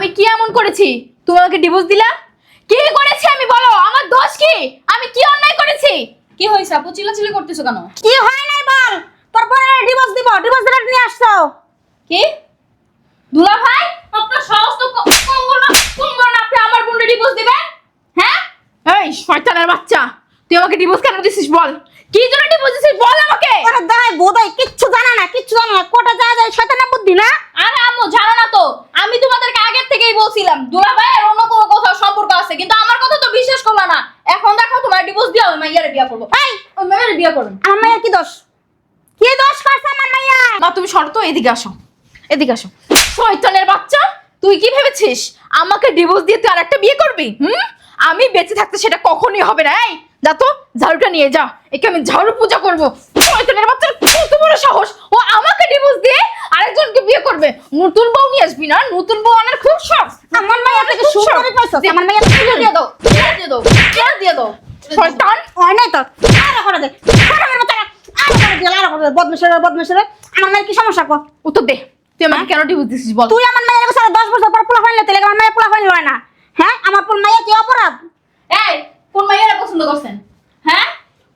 আমি কি এমন করেছি? তুমি আমাকে ডিভোর্স দিলা? কি করেছি আমি বলো? আমার দোষ কি? আমি কি অন্যায় করেছি? কি হয়েছে? আপু চিল্লাচিল্লি করতেছো কেন? কি হয় নাই বল? তারপরে ডিভোর্স দিব ডিভোর্স দিলে নিয়ে আসছো। কি? দুলা ভাই আপনার সাহস তো কম না কম না আপনি আমার বোনকে ডিভোর্স দিবেন? হ্যাঁ? এই শয়তানের বাচ্চা তুই আমাকে ডিভোর্স কেন দিছিস বল? কি জন্য ডিভোর্স দিছিস বল আমাকে? আরে দাই বোধাই কিচ্ছু জানা না কিচ্ছু জানা না কোটা যা যায় শয়তানের বুদ্ধি না আরে আম্মু জানো না তো আমি তোমাদেরকে আগের থেকেই বলছিলাম দুলা ভাই আর অন্য কোনো কোথাও সম্পর্ক আছে কিন্তু আমার কথা তো বিশ্বাস করলা না এখন দেখো তোমার ডিভোর্স দিও ওই মাইয়ারে বিয়া করব এই ওই মাইয়ারে বিয়া করুন। আমার মায়ের কি দোষ? কি দোষ করছে আমার মাইয়া? মা তুমি শর্ত এদিকে আসো। এদিকে আসো। শয়তানের বাচ্চা তুই কি ভেবেছিস? আমাকে ডিভোর্স দিয়ে তুই আরেকটা বিয়ে করবি? হুম? আমি বেঁচে থাকতে সেটা কখনোই হবে না। এই যা তো ঝাড়ুটা নিয়ে যা। একে আমি ঝাড়ু পূজা করব। শয়তানের বাচ্চার কত বড় সাহস। ও আমাকে ডিভোর্স দিয়ে আরেকজনকে বিয়ে করবে। নতুন বউ নিয়ে আসবি না? নতুন বউ আনার খুব শখ। আমার মাইয়া থেকে। সুন্দরী পাইছস আমার মাইয়া দিয়ে দাও। দিয়ে দাও। দিয়ে দাও। শয়তান হয় নাই তো? আরে করে দে। আরে মতো আরে করে দে আরে করে দে। বদমেশের বদমেশের। আমার মায়ের কি সমস্যা কো? উত্তর দে। তুই আমাকে কেন ডিভোর্স দিছিস বল? তুই আমার মায়ের কাছে দশ বছর পর পোলা ফাইলে তেলে আমার মায়ের পোলা না? হ্যাঁ? আমার পোল মাইয়া কি অপরাধ? এই কোন মাইয়ারে পছন্দ করছেন? হ্যাঁ?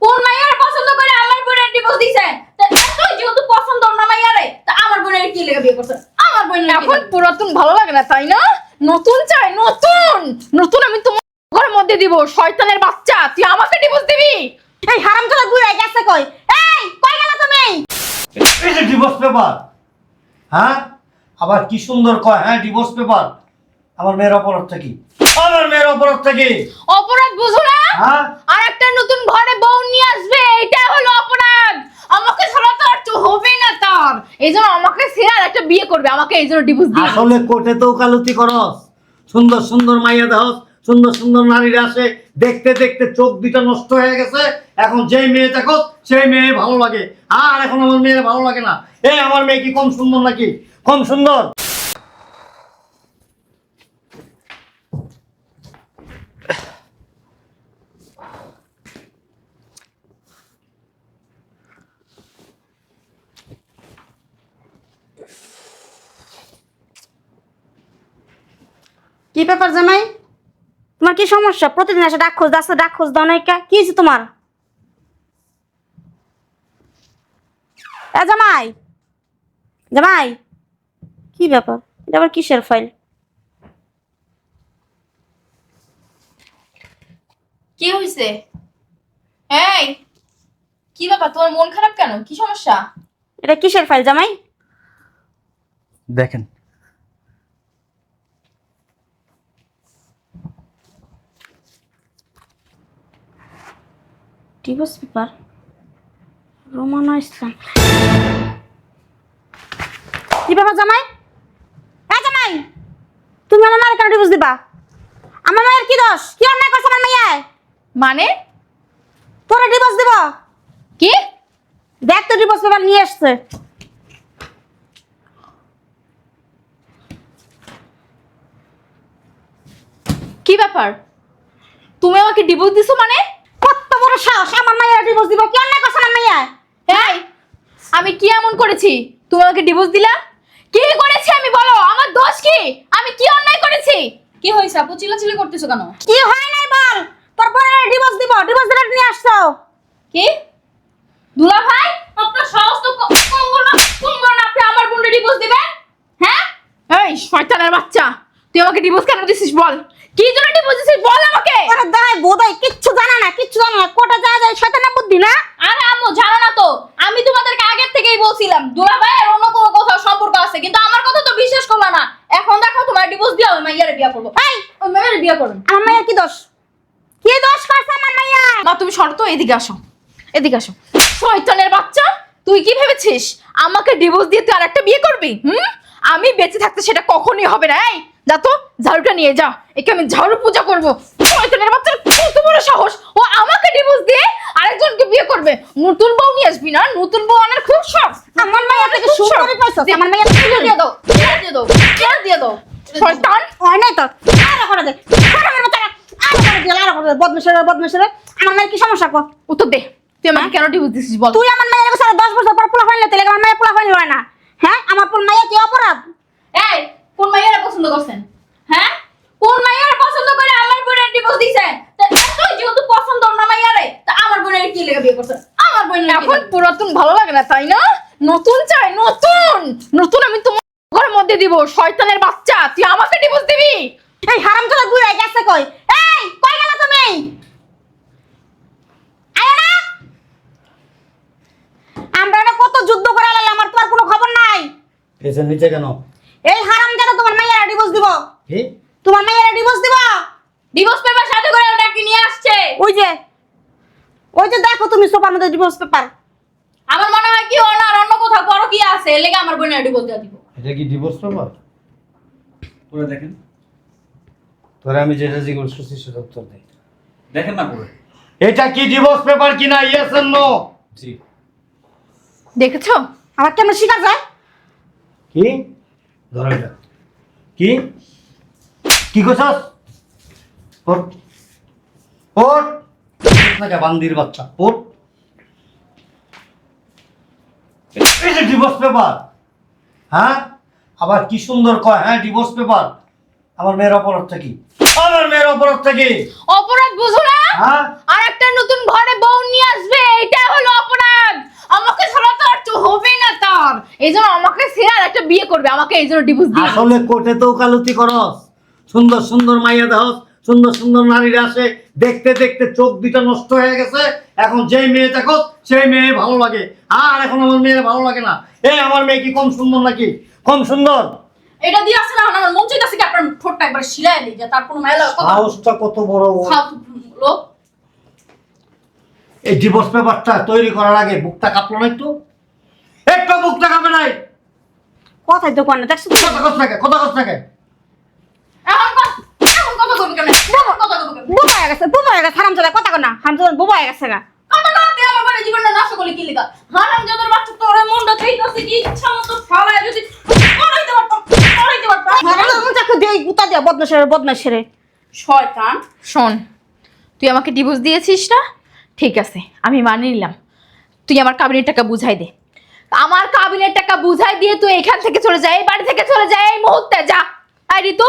কোন মাইয়ারে পছন্দ করে আমার বোনের ডিভোর্স দিছেন তা এতই যেহেতু পছন্দ না মাইয়ারে তা আমার বোনের কি লেগে বিয়ে করছেন আমার বোনের এখন পুরাতন ভালো লাগে না তাই না? নতুন চাই নতুন! নতুন আমি তোমার মধ্যে দিব শয়তানের বাচ্চা তুই আমাকে ডিভোর্স দিবি? এই হারাম চলে বুড়াই গেছে কই? এই কই গেল তুমি? এই যে ডিভোর্স পেপার হ্যাঁ? আবার কি সুন্দর কয় হ্যাঁ ডিভোর্স পেপার আমার মেয়ের অপরাধটা কি? আমার মেয়ের অপরাধটা কি? অপরাধ বুঝো না? হ্যাঁ? আর একটা নতুন ঘরে বউ নিয়ে আসবে এটা হলো অপরাধ। আমাকে ছাড়া তো আর তো হবে না তার। এই জন্য আমাকে ছেড়ে আর একটা বিয়ে করবে আমাকে এই জন্য ডিভোর্স দিবে। আসলে কোর্টে তো ওকালতি করস। সুন্দর সুন্দর মাইয়া দেহস সুন্দর সুন্দর নারীরা আসে, দেখতে দেখতে চোখ দুইটা নষ্ট হয়ে গেছে। এখন যেই মেয়ে দেখো, সেই মেয়ে ভালো লাগে। আর এখন আমার মেয়ে ভালো লাগে না। এই আমার মেয়ে কি কম সুন্দর নাকি? কম সুন্দর। কি ব্যাপার জামাই? তোমার কি সমস্যা? প্রতিদিন এসে ডাক খোঁজ দাস ডাক খোঁজ দাও নাই কা? কি হয়েছে তোমার? এ জামাই! জামাই! কি ব্যাপার? এটা আবার কিসের ফাইল কি হয়েছে? এই কি ব্যাপার? তোমার মন খারাপ কেন? কি সমস্যা? এটা কিসের ফাইল জামাই? দেখেন ডিভোর্স পেপার রোমানা ইসলাম কি ব্যাপার জামাই? হ্যাঁ জামাই তুমি আমার মায়ের কেন ডিভোর্স দিবা? আমার মায়ের কি দোষ? কি অন্যায় করছে আমার মাইয়ায়? মানে? তোরে ডিভোর্স দিব। কি? দেখ তো ডিভোর্স পেপার নিয়ে এসছে কি ব্যাপার? তুমি আমাকে ডিভোর্স দিছো মানে? বড় সাহস আমার মায়ের ডিভোর্স দিব? কি অন্যায় করছে আমার মাইয়ায় এই আমি কি এমন করেছি? তুমি আমাকে ডিভোর্স দিলা? কি করেছি আমি বলো? আমার দোষ কি? আমি কি অন্যায় করেছি? কি হয়েছে আপু? চিল্লাচিল্লি করতেছো কেন? কি হয় নাই বল? তারপরে ডিভোর্স দিব ডিভোর্স দিলে নিয়ে আসছো। কি? দুলা ভাই আপনার সাহস তো কম না কম না। আপনি আমার বোনকে ডিভোর্স দিবেন? হ্যাঁ? এই শয়তানের বাচ্চা। তুই আমাকে ডিভোর্স কেন দিছিস বল? কি জন্য দিছিস বল আমাকে? আরে দাই বোধাই কিচ্ছু জানা না কিচ্ছু জানা না। কোটা যা যায় শয়তানের বুদ্ধি না? আরে আম্মু জানো না তো আমি তোমাদেরকে আগের থেকেই বলছিলাম দুলা ভাই আর অন্য কোনো কোথাও সম্পর্ক আছে কিন্তু আমার কথা তো বিশ্বাস করলা না। এখন দেখো তোমার ডিভোর্স দিও ওই মাইয়ারে বিয়া করব। এই! ওই মাইয়ারে বিয়া করুন আমার মায়ের কি দোষ? কি দোষ করছে আমার মাইয়া মা তুমি শর্ত এদিকে আসো এদিকে আসো। শয়তানের বাচ্চা তুই কি ভেবেছিস? আমাকে ডিভোর্স দিয়ে তুই আরেকটা বিয়ে করবি হুম? আমি বেঁচে থাকতে সেটা কখনোই হবে না এই! যা তো ঝাড়ুটা নিয়ে যা। একে আমি ঝাড়ু পূজা করব। শয়তানের বাচ্চার কত বড় সাহস। ও আমাকে ডিভোর্স দিয়ে আরেকজনকে বিয়ে করবে। নতুন বউ নিয়ে আসবি না? নতুন বউ আনার খুব শখ। আমার মাইয়া থেকে খুব শখ। পাইছস আমার মাইয়া দিয়ে দাও দিয়ে দাও দিয়ে দাও। শয়তান। হয় নাই তো? আর করে দে আরে মেরে মতো আরে করে দে আরে করে দে বদমেশের বদমেশের? আমার মায়ের কি সমস্যা কো? উত্তর দে তুই আমাকে কেন ডিভোর্স দিছিস বল? তুই আমার মায়ের কাছে দশ বছর পর পোলা ফাইলে তেলে আমার মায়ের পোলা ফাইল হয় না। হ্যাঁ? আমার পোল মাইয়া কি অপরাধ? এই কোন মাইয়ারা পছন্দ করছেন? হ্যাঁ? কোন মাইয়ারা পছন্দ করে আমার বোনের ডিভোর্স দিছেন তুই যেহেতু পছন্দ না মাইয়ারে তা আমার বোনের কি লেগে বিয়ে করছেন আমার বোনের এখন পুরাতন ভালো লাগে না তাই না? নতুন চাই নতুন! নতুন আমি তোমার ঘরের মধ্যে দিব শয়তানের বাচ্চা তুই আমাকে ডিভোর্স দিবি? এই হারাম তোলা বুড়া গেছে কই? এই কই গেল তুমি? আমরা কত যুদ্ধ করে আলাল আমার তো আর কোনো খবর নাই? এসে নিচে কেন? এই হারাম কি? তোমার মাইয়ারা ডিভোর্স দিব? ডিভোর্স পেপার সাথে করে ওটা কি নিয়ে আসছে? ওই যে ওই যে দেখো তুমি সোফার মধ্যে ডিভোর্স পেপার আমার মনে হয় কি ওর আর অন্য কোথাও বড় কি আছে এর লেগে আমার বোনের ডিভোর্স দিয়ে দিব। এটা কি ডিভোর্স পেপার করে দেখেন। তোরা আমি যেটা জিজ্ঞেস করছি সেটা উত্তর দে। দেখেন না করে এটা কি ডিভোর্স পেপার কিনা? ইয়েস এন্ড নো জি। দেখেছ? আমার কেমন শিকার যায়? কি? ধরো কি? কি করছস? ওট ওট নাকি বান্দির বাচ্চা? ওট এই যে ডিভোর্স পেপার হ্যাঁ? আবার কি সুন্দর কয় হ্যাঁ ডিভোর্স পেপার আমার মেয়ের অপরাধটা কি? আমার মেয়ের অপরাধটা কি? অপরাধ বুঝো না? হ্যাঁ? আর একটা নতুন ঘরে বউ নিয়ে আসবে এটা হলো অপরাধ। আমাকে ছাড়া তো আর তো হবে না তার। এই জন্য আমাকে সে আর একটা বিয়ে করবে আমাকে এই জন্য ডিভোর্স দিয়ে আসলে কোর্টে তো ওকালতি করস। সুন্দর সুন্দর মাইয়া দেহস সুন্দর সুন্দর নারীরা আসে দেখতে দেখতে চোখ দুইটা নষ্ট হয়ে গেছে। এখন যেই মেয়ে দেখো সেই মেয়ে ভালো লাগে। আর এখন আমার মেয়ে ভালো লাগে না। এই আমার মেয়ে কি কম সুন্দর নাকি? কম সুন্দর। এটা দিয়ে এখন আমার মন চাইতেছে কি আপনার ঠোঁটটা একবার শিলাই দিই যে তার কোনো মেলা কথা সাহসটা কত বড় লোক। এই ডিভোর্স পেপারটা তৈরি করার আগে বুকটা কাঁপলো না একটু? একটু বুকটা কাঁপে নাই? কথাই তো কয় না দেখছ? কথা কথা থাকে কথা কথা থাকে হয়ে হয়ে হয়ে শয়তান। শোন তুই আমাকে ডিভোর্স দিয়েছিস না? ঠিক আছে আমি মানিয়ে নিলাম। তুই আমার কাবিনের টাকা বুঝাই দে। আমার কাবিনের টাকা বুঝাই দিয়ে তুই এখান থেকে চলে যায় এই বাড়ি থেকে চলে যায় এই মুহূর্তে যা। আই ঋতু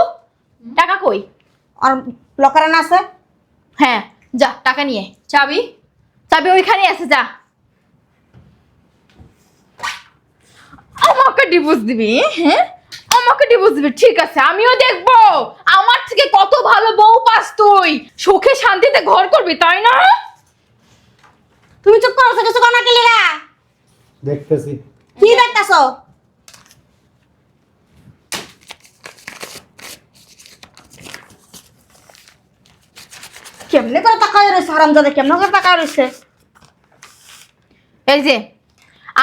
টাকা কই? আর লকারে না আছে? হ্যাঁ যা টাকা নিয়ে চাবি? চাবি ওইখানে আছে যা। আমাকে ডিভোর্স দিবি হ্যাঁ? আমাকে ডিভোর্স দিবি ঠিক আছে আমিও দেখব। আমার থেকে কত ভালো বউ পাস তুই? সুখে শান্তিতে ঘর করবি তাই না? তুমি চুপ করো কিছু কোনা কি লিগা দেখতেছি। কি দেখতাছো? কেমনে করে তাকায় রয়েছে? হারাম জাদা কেমনে করে তাকায় রয়েছে? এই যে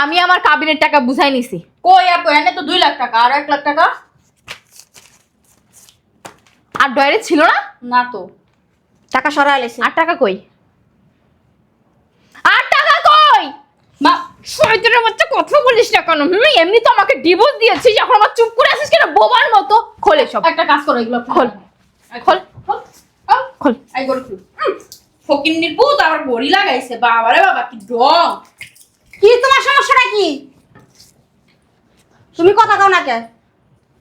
আমি আমার কাবিনের টাকা বুঝাই নিছি। কই আর কই? এনে তো দুই লাখ টাকা আর এক লাখ টাকা। আর ডয়ারে ছিল না? না তো। টাকা সরাই লেছে। আর টাকা কই? আর টাকা কই? মা শয়তানের বাচ্চা কথা বলিস না কেন? হুম এমনি তো আমাকে ডিভোর্স দিয়েছিস এখন আমার চুপ করে আছিস কেন? বোবার মতো খোলে সব। একটা কাজ করো এগুলো খোল। খোল। খোল। এই গরু খুল। ফকিন্নির পুত আবার বড়ি লাগাইছে। বাবারে বাবা কি ডং কি তোমার সমস্যাটা কি? তুমি কথা কও না কে?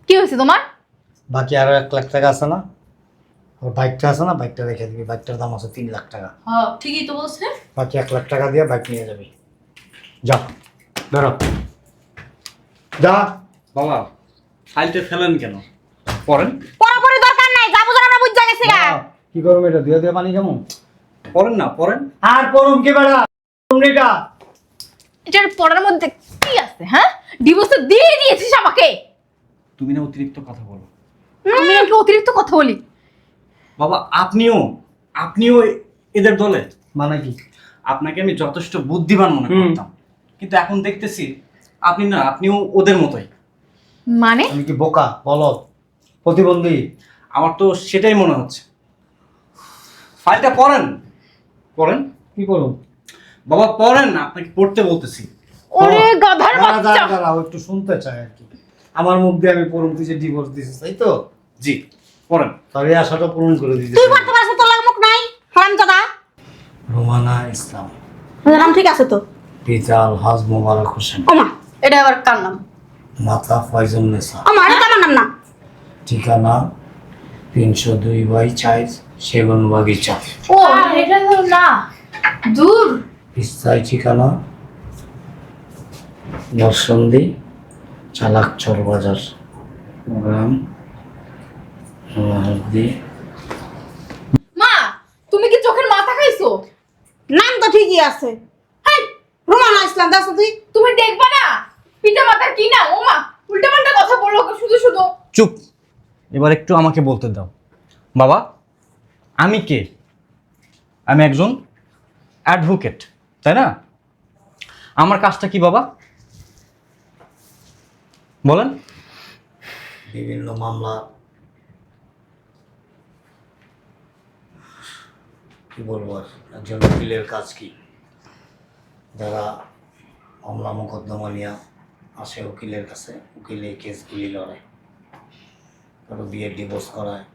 কি হয়েছে তোমার? বাকি আরও এক লাখ টাকা আছে না? ওর বাইকটা আছে না? বাইকটা রেখে দিবি। বাইকটার দাম আছে তিন লাখ টাকা। হ্যাঁ ঠিকই তো বলছে। বাকি এক লাখ টাকা দিয়ে বাইক নিয়ে যাবি। যা। বেরো যা। বাবা ফাইলটা ফেলেন কেন? পড়েন পরাপরি দরকার নাই যা বুঝার আমরা বুঝা গেছি গা বাবা, কি করব এটা দিয়ে দিয়ে পানি কেমন পড়েন না পড়েন। আর পড়ুম কি বেড়া? এটা। এটার পড়ার মধ্যে কি আছে হ্যাঁ? ডিভোর্স তো দিয়ে দিয়েছিস আমাকে। তুমি না অতিরিক্ত কথা বলো। আমি নাকি অতিরিক্ত কথা বলি। বাবা আপনিও আপনিও এদের দলে। মানে কি? আপনাকে আমি যথেষ্ট বুদ্ধিমান মনে। করতাম। কিন্তু এখন দেখতেছি আপনি না আপনিও ওদের মতোই। মানে? আমি কি বোকা বলো প্রতিবন্ধী? আমার তো সেটাই মনে হচ্ছে। ফাইলটা পড়েন। পড়েন? কি করুন বাবা পড়েন না আপনাকে পড়তে বলতেছি। ওরে গাধার বাচ্চা। দাঁড়া, দাঁড়া, একটু শুনতে চাই আর কি। আমার মুখ দিয়ে আমি পূরণ তুই যে ডিভোর্স দিছিস তাই তো? জি পড়েন। তবে এই আশাটা পূরণ করে দিতে তুই পড়তে পারছিস তোর লাগে মুখ নাই হারাম জাদা রোমানা ইসলাম। নাম ঠিক আছে তো? পিতা আলহাজ মোবারক হোসেন। ওমা এটা আবার কার নাম? মাতা ফয়জুল নেসা। ওমা এটা আমার নাম না। ঠিকানা তিনশো দুই বাই চার সেগুন বাগিচা। ও এটা তো না দূর। স্থায়ী ঠিকানা নরসন্দী চালাক চর বাজার গ্রাম মহাদি মা তুমি কি চোখের মাথা খাইছো? নাম তো ঠিকই আছে। হাই! রোমানা ইসলাম দেখো তুই। তুমি দেখবা না? পিতা মাতার কি না? ও মা উল্টা পাল্টা কথা বলল শুধু শুধু। চুপ। এবার একটু আমাকে বলতে দাও। বাবা আমি কে? আমি একজন অ্যাডভোকেট তাই না? আমার কাজটা কি বাবা? বলেন। বিভিন্ন মামলা। কি বলব একজন উকিলের কাজ কি? যারা মামলা মোকদ্দমা নিয়ে আসে উকিলের কাছে, উকিল কেসগুলি লড়ায় কারও বিয়ে ডিভোর্স করায়।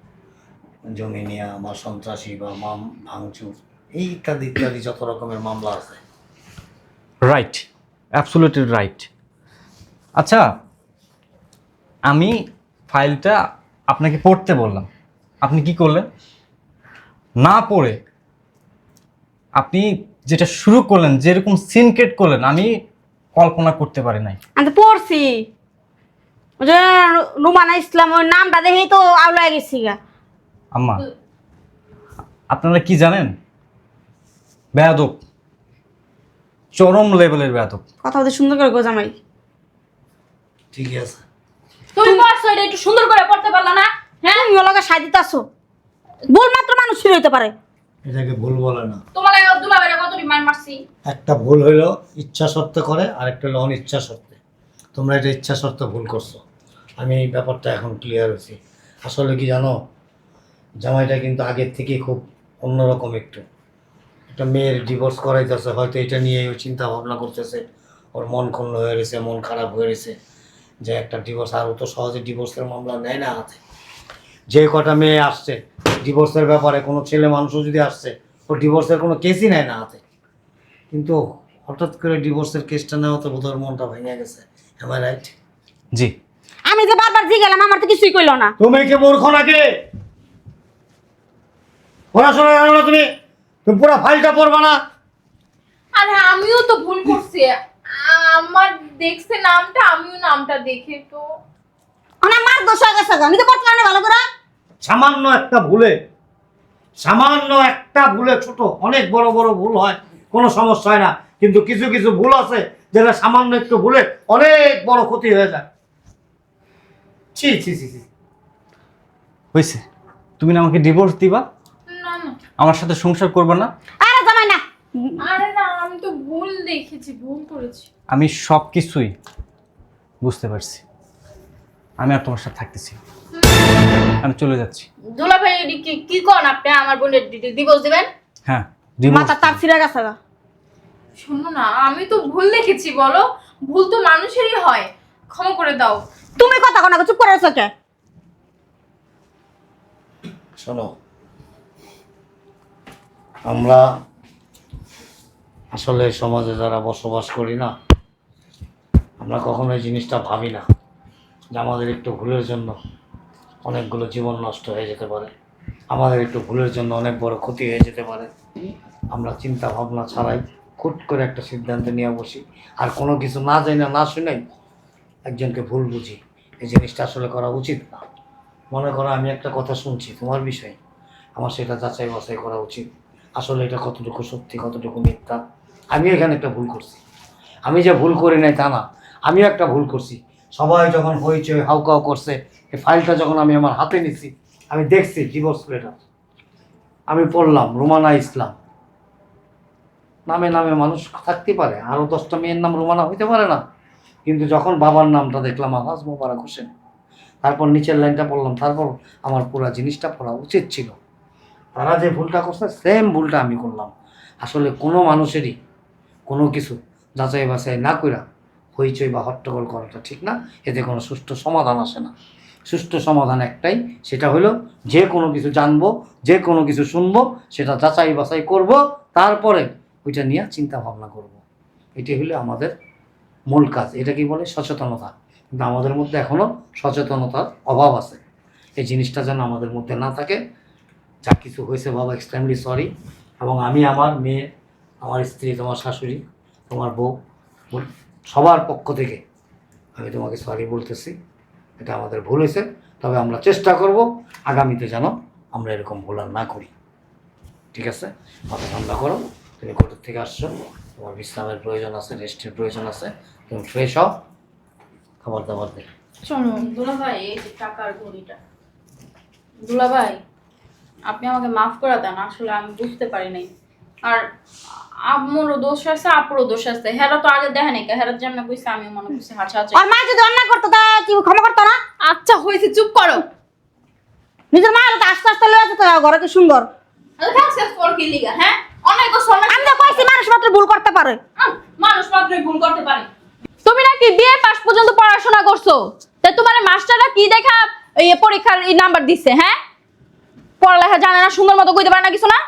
জমি নিয়ে বা সন্ত্রাসী বা মাম ভাঙচুর এই ইত্যাদি ইত্যাদি যত রকমের মামলা আছে। রাইট অ্যাবসোলিউটলি রাইট আচ্ছা আমি ফাইলটা আপনাকে পড়তে বললাম। আপনি কি করলেন? না পড়ে আপনি যেটা শুরু করলেন যেরকম সিনক্রেট করলেন আমি কল্পনা করতে পারি নাই। আমি তো পড়ছি। ওই যে রুমানা ইসলাম ওই নামটা দেখেই তো আউলায় গেছি গা। আম্মা আপনারা কি জানেন? বেয়াদব। চরম লেভেলের বেয়াদব। কথা বলতে সুন্দর করে গোজামাই ঠিক আছে। তুমি পড়ছো এটা একটু সুন্দর করে পড়তে পারলা না? হ্যাঁ? তুমি ওলাকে সাই দিতে আসো। ভুল মাত্র মানুষ ফিরে হইতে পারে। এটাকে ভুল বলে না। তোমার লাগে দুলা বাইরে কত মান মারছি? একটা ভুল হইল ইচ্ছা সত্ত্বে করে আর একটা হলো অনিচ্ছা সত্ত্বে। তোমরা এটা ইচ্ছা সত্ত্বে ভুল করছ। আমি এই ব্যাপারটা এখন ক্লিয়ার হয়েছি। আসলে কি জানো জামাইটা কিন্তু আগের থেকে খুব অন্যরকম একটু। একটা মেয়ের ডিভোর্স করাইতেছে হয়তো এটা নিয়ে ও চিন্তা ভাবনা করতেছে। ওর মন ক্ষুণ্ণ হয়ে গেছে মন খারাপ হয়ে গেছে। যে একটা ডিভোর্স আর তো সহজে ডিভোর্সের মামলা নেয় না হাতে। যে কটা মেয়ে আসছে ডিভোর্সের ব্যাপারে কোনো ছেলে মানুষও যদি আসছে ও ডিভোর্সের কোনো কেসই নেয় না হাতে। কিন্তু হঠাৎ করে ডিভোর্সের কেসটা নেওয়া তো বোধহয় মনটা ভেঙে গেছে। আই রাইট জি। আমি যে বারবার জি গেলাম আমার তো কিছুই কইলো না। তুমি কি মূর্খ নাকি? পড়াশোনা জানো না তুমি? তুমি পুরো ফাইলটা পড়বা না। আরে আমিও তো ভুল করছি। আমার দেখছে নামটা আমিও নামটা দেখে তো। অনেক মার দোষ হয়ে গেছে আমি তো পড়তে পারি ভালো করে। সামান্য একটা ভুলে সামান্য একটা ভুলে ছোট অনেক বড় বড় ভুল হয় কোনো সমস্যা হয় না। কিন্তু কিছু কিছু ভুল আছে যেটা সামান্য একটু ভুলে অনেক বড় ক্ষতি হয়ে যায়। ছি ছি ছি ছি। হয়েছে তুমি না আমাকে ডিভোর্স দিবা? আমার সাথে সংসার করবে না? আরে জামাই না। আরে না আমি তো ভুল দেখেছি ভুল করেছি। আমি সব কিছুই বুঝতে পারছি। আমি আর তোমার সাথে থাকতেছি না। আমি চলে যাচ্ছি। দুলা ভাই কি কি কোন আপনি? আমার বোনের ডিভোর্স দিবেন? হ্যাঁ divorce মাথা তার ছিঁড়ে গেছে গা। শোনো না আমি তো ভুল দেখেছি বলো। ভুল তো মানুষেরই হয়। ক্ষমা করে দাও। তুমি কথা কোনা চুপ করে আছো কে? শোনো আমরা আসলে সমাজে যারা বসবাস করি না, আমরা কখনো এই জিনিসটা ভাবি না যে আমাদের একটু ভুলের জন্য অনেকগুলো জীবন নষ্ট হয়ে যেতে পারে। আমাদের একটু ভুলের জন্য অনেক বড় ক্ষতি হয়ে যেতে পারে। আমরা চিন্তা ভাবনা ছাড়াই খুট করে একটা সিদ্ধান্ত নিয়ে বসি। আর কোনো কিছু না জানি, না শুনেই একজনকে ভুল বুঝি। এই জিনিসটা আসলে করা উচিত না। মনে করো আমি একটা কথা শুনছি তোমার বিষয়ে। আমার সেটা যাচাই বাছাই করা উচিত। আসলে এটা কতটুকু সত্যি, কতটুকু মিথ্যা? আমিও এখানে একটা ভুল করছি। আমি যে ভুল করি নাই তা না, আমিও একটা ভুল করছি। সবাই যখন হইচই, হাউকাউ করছে, এই ফাইলটা যখন আমি আমার হাতে নিছি, আমি দেখছি ডিভোর্স লেটার আমি পড়লাম, রোমানা ইসলাম। নামে নামে মানুষ থাকতে পারে আরও দশটা মেয়ের নাম রুমানা হইতে পারে না। কিন্তু যখন বাবার নামটা দেখলাম আকাশ মোবারক হোসেন। তারপর নিচের লাইনটা পড়লাম, তারপর আমার পুরো জিনিসটা পড়া উচিত ছিল। তারা যে ভুলটা করছে সেম ভুলটা আমি করলাম। আসলে কোনো মানুষেরই কোনো কিছু যাচাই বাছাই না কইরা হইচই বা হট্টগোল করাটা ঠিক না। এতে কোনো সুষ্ঠু সমাধান আসে না। সুষ্ঠু সমাধান একটাই, সেটা হলো যে কোনো কিছু জানব, যে কোনো কিছু শুনব, সেটা যাচাই বাছাই করব, তারপরে ওইটা নিয়ে চিন্তা ভাবনা করব। এটি হলো আমাদের মূল কাজ। এটা কি বলে? সচেতনতা। কিন্তু আমাদের মধ্যে এখনও সচেতনতার অভাব আছে। এই জিনিসটা যেন আমাদের মধ্যে না থাকে যা কিছু হয়েছে বাবা এক্সট্রিমলি সরি এবং আমি আমার মেয়ে, আমার স্ত্রী, তোমার শাশুড়ি, তোমার বউ সবার পক্ষ থেকে আমি তোমাকে সরি বলতেছি। এটা আমাদের ভুল হয়েছে, তবে আমরা চেষ্টা করব আগামীতে যেন আমরা এরকম ভুল আর না করি। ঠিক আছে? মাথা ঠান্ডা করো, তুমি কোর্টের থেকে আসছো? তোমার বিশ্রামের প্রয়োজন আছে, রেস্টের প্রয়োজন আছে, তুমি ফ্রেশ হও। খাবার দাবার দে। শোনো দুলা ভাই এই যে টাকার ঘড়িটা দুলা ভাই আপনি আমাকে মাফ করে দেন আসলে আমি বুঝতে পারি নাই। আর আমারও দোষ আছে আপুরও দোষ আছে। হেরা তো আগে দেখে নাই হেরার জন্য কইছে আমি মনে করছি ওর মা যদি অন্যায় করতো তা কি ক্ষমা করতো না? আচ্ছা হয়েছে চুপ করো। নিজের মা হলে তো আস্তে আস্তে লয়ে যেত ঘরে কি সুন্দর? হ্যাঁ অনেক অনেক আমি তো কইছি মানুষ মাত্র ভুল করতে পারে। মানুষ মাত্রই ভুল করতে পারে। তুমি নাকি বিয়ে পাশ পর্যন্ত পড়াশোনা করছ? তা তোমার মাস্টাররা কি দেখা এই পরীক্ষার এই নাম্বার দিচ্ছে হ্যাঁ? পড়ালেখা জানে না সুন্দর মতো কইতে পারে না কিছু না?